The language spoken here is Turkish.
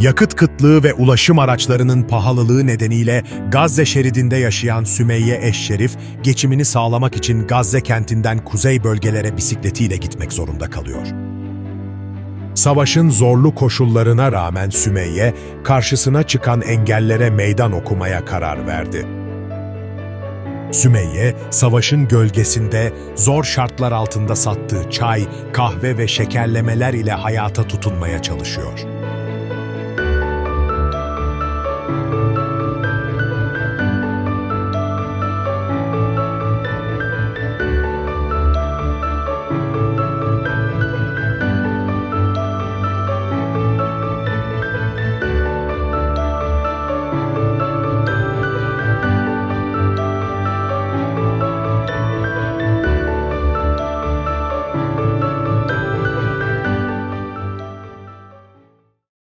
Yakıt kıtlığı ve ulaşım araçlarının pahalılığı nedeniyle Gazze şeridinde yaşayan Sümeyye Eşşerif, geçimini sağlamak için Gazze kentinden kuzey bölgelere bisikletiyle gitmek zorunda kalıyor. Savaşın zorlu koşullarına rağmen Sümeyye, karşısına çıkan engellere meydan okumaya karar verdi. Sümeyye, savaşın gölgesinde zor şartlar altında sattığı çay, kahve ve şekerlemeler ile hayata tutunmaya çalışıyor.